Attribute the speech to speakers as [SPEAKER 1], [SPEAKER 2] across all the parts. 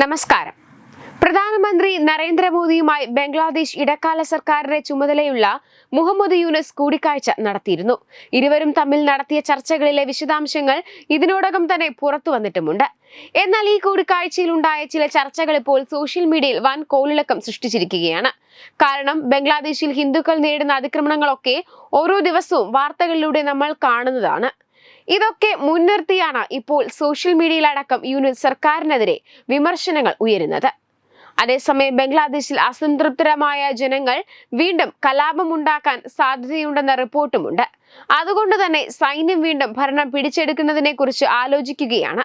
[SPEAKER 1] നമസ്കാരം. പ്രധാനമന്ത്രി നരേന്ദ്രമോദിയുമായി ബംഗ്ലാദേശ് ഇടക്കാല സർക്കാരിന്റെ ചുമതലയുള്ള മുഹമ്മദ് യൂനസ് കൂടിക്കാഴ്ച നടത്തിയിരുന്നു. ഇരുവരും തമ്മിൽ നടത്തിയ ചർച്ചകളിലെ വിശദാംശങ്ങൾ ഇതിനോടകം തന്നെ പുറത്തു വന്നിട്ടുമുണ്ട്. എന്നാൽ ഈ കൂടിക്കാഴ്ചയിൽ ഉണ്ടായ ചില ചർച്ചകൾ ഇപ്പോൾ സോഷ്യൽ മീഡിയയിൽ വൻ കോളിളക്കം സൃഷ്ടിച്ചിരിക്കുകയാണ്. കാരണം ബംഗ്ലാദേശിൽ ഹിന്ദുക്കൾ നേരിടുന്ന അതിക്രമണങ്ങളൊക്കെ ഓരോ ദിവസവും വാർത്തകളിലൂടെ നമ്മൾ കാണുന്നതാണ്. ഇതൊക്കെ മുൻനിർത്തിയാണ് ഇപ്പോൾ സോഷ്യൽ മീഡിയയിലടക്കം യൂണിറ്റ് സർക്കാരിനെതിരെ വിമർശനങ്ങൾ ഉയരുന്നത്. അതേസമയം ബംഗ്ലാദേശിൽ അസംതൃപ്തരമായ ജനങ്ങൾ വീണ്ടും കലാപമുണ്ടാക്കാൻ സാധ്യതയുണ്ടെന്ന റിപ്പോർട്ടുമുണ്ട്. അതുകൊണ്ട് തന്നെ സൈന്യം വീണ്ടും ഭരണം പിടിച്ചെടുക്കുന്നതിനെ കുറിച്ച് ആലോചിക്കുകയാണ്.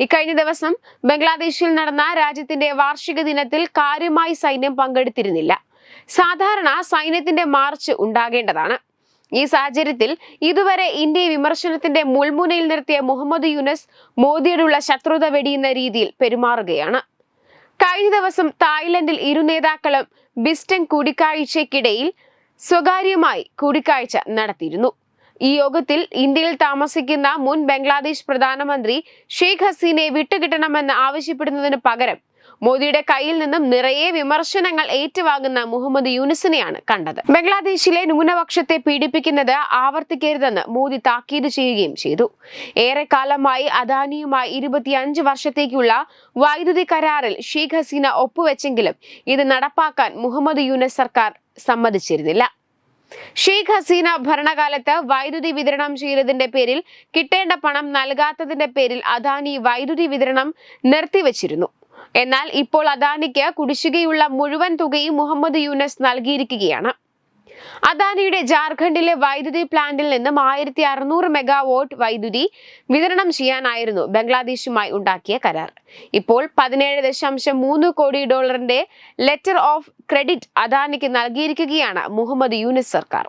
[SPEAKER 1] ഇക്കഴിഞ്ഞ ദിവസം ബംഗ്ലാദേശിൽ നടന്ന രാജ്യത്തിന്റെ വാർഷിക ദിനത്തിൽ കാര്യമായി സൈന്യം പങ്കെടുത്തിരുന്നില്ല. സാധാരണ സൈന്യത്തിന്റെ മാർച്ച് ഉണ്ടാകേണ്ടതാണ്. ഈ സാഹചര്യത്തിൽ ഇതുവരെ ഇന്ത്യയെ വിമർശനത്തിന്റെ മുൾമുനയിൽ നിർത്തിയ മുഹമ്മദ് യൂനസ് മോദിയോടുള്ള ശത്രുത വെടിയുന്ന രീതിയിൽ പെരുമാറുകയാണ്. കഴിഞ്ഞ ദിവസം തായ്ലൻഡിൽ ഇരു നേതാക്കളും ബിസ്റ്റങ് കൂടിക്കാഴ്ചയ്ക്കിടയിൽ സ്വകാര്യമായി കൂടിക്കാഴ്ച നടത്തിയിരുന്നു. ഈ യോഗത്തിൽ ഇന്ത്യയിൽ താമസിക്കുന്ന മുൻ ബംഗ്ലാദേശ് പ്രധാനമന്ത്രി ഷെയ്ഖ് ഹസീനെ വിട്ടുകിട്ടണമെന്ന് ആവശ്യപ്പെടുന്നതിന് പകരം മോദിയുടെ കയ്യിൽ നിന്നും നിറയെ വിമർശനങ്ങൾ ഏറ്റുവാങ്ങുന്ന മുഹമ്മദ് യൂനിസിനെയാണ് കണ്ടത്. ബംഗ്ലാദേശിലെ ന്യൂനപക്ഷത്തെ പീഡിപ്പിക്കുന്നത് ആവർത്തിക്കരുതെന്ന് മോദി താക്കീത് ചെയ്യുകയും ചെയ്തു. ഏറെക്കാലമായി അദാനിയുമായി ഇരുപത്തിയഞ്ച് വർഷത്തേക്കുള്ള വൈദ്യുതി കരാറിൽ ഷെയ്ഖ് ഹസീന ഒപ്പുവെച്ചെങ്കിലും ഇത് നടപ്പാക്കാൻ മുഹമ്മദ് യൂനസ് സർക്കാർ സമ്മതിച്ചിരുന്നില്ല. ഷെയ്ഖ് ഹസീന ഭരണകാലത്ത് വൈദ്യുതി വിതരണം ചെയ്തതിന്റെ പേരിൽ കിട്ടേണ്ട പണം നൽകാത്തതിന്റെ പേരിൽ അദാനി വൈദ്യുതി വിതരണം നിർത്തിവച്ചിരുന്നു. എന്നാൽ ഇപ്പോൾ അദാനിക്ക് കുടിശ്ശികയുള്ള മുഴുവൻ തുകയും മുഹമ്മദ് യൂനസ് നൽകിയിരിക്കുകയാണ്. അദാനിയുടെ ജാർഖണ്ഡിലെ വൈദ്യുതി പ്ലാന്റിൽ നിന്നും ആയിരത്തി അറുന്നൂറ് മെഗാവോട്ട് വൈദ്യുതി വിതരണം ചെയ്യാനായിരുന്നു ബംഗ്ലാദേശുമായി ഉണ്ടാക്കിയ കരാർ. ഇപ്പോൾ പതിനേഴ് ദശാംശം മൂന്ന് കോടി ഡോളറിന്റെ ലെറ്റർ ഓഫ് ക്രെഡിറ്റ് അദാനിക്ക് നൽകിയിരിക്കുകയാണ് മുഹമ്മദ് യൂനിസ് സർക്കാർ.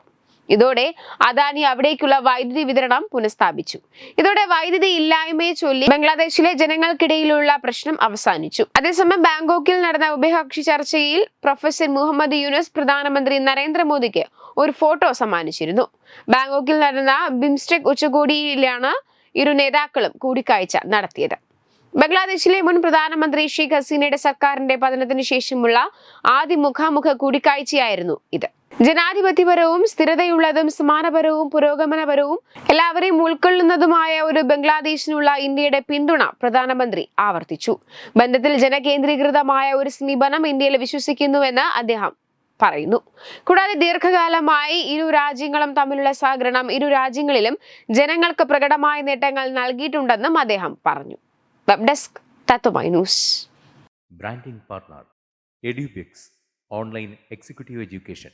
[SPEAKER 1] ഇതോടെ അദാനി അവിടേക്കുള്ള വൈദ്യുതി വിതരണം പുനഃസ്ഥാപിച്ചു. ഇതോടെ വൈദ്യുതി ഇല്ലായ്മയെ ചൊല്ലി ബംഗ്ലാദേശിലെ ജനങ്ങൾക്കിടയിലുള്ള പ്രശ്നം അവസാനിച്ചു. അതേസമയം ബാങ്കോക്കിൽ നടന്ന ഉഭയകക്ഷി ചർച്ചയിൽ പ്രൊഫസർ മുഹമ്മദ് യൂനസ് പ്രധാനമന്ത്രി നരേന്ദ്രമോദിക്ക് ഒരു ഫോട്ടോ സമ്മാനിച്ചിരുന്നു. ബാങ്കോക്കിൽ നടന്ന ബിംസ്റ്റെക് ഉച്ചകോടിയിലാണ് ഇരു നേതാക്കളും കൂടിക്കാഴ്ച നടത്തിയത്. ബംഗ്ലാദേശിലെ മുൻ പ്രധാനമന്ത്രി ഷെയ്ഖ് ഹസീനയുടെ സർക്കാരിന്റെ പതനത്തിന് ശേഷമുള്ള ആദ്യ മുഖാമുഖ കൂടിക്കാഴ്ചയായിരുന്നു ഇത്. ജനാധിപത്യപരവും സ്ഥിരതയുള്ളതും സമാനപരവും പുരോഗമനപരവും എല്ലാവരെയും ഉൾക്കൊള്ളുന്നതുമായ ഒരു ബംഗ്ലാദേശിനുള്ള ഇന്ത്യയുടെ പിന്തുണ പ്രധാനമന്ത്രി ആവർത്തിച്ചു. ബന്ധത്തിൽ ജനകേന്ദ്രീകൃതമായ ഒരു സമീപനം ഇന്ത്യയിൽ വിശ്വസിക്കുന്നുവെന്ന് അദ്ദേഹം പറയുന്നു. കൂടാതെ ദീർഘകാലമായി ഇരു രാജ്യങ്ങളും തമ്മിലുള്ള സഹകരണം ഇരു രാജ്യങ്ങളിലും ജനങ്ങൾക്ക് പ്രകടമായ നേട്ടങ്ങൾ നൽകിയിട്ടുണ്ടെന്നും അദ്ദേഹം പറഞ്ഞു. Web desk Tatwamayi news.
[SPEAKER 2] Branding partner Edubix online executive education.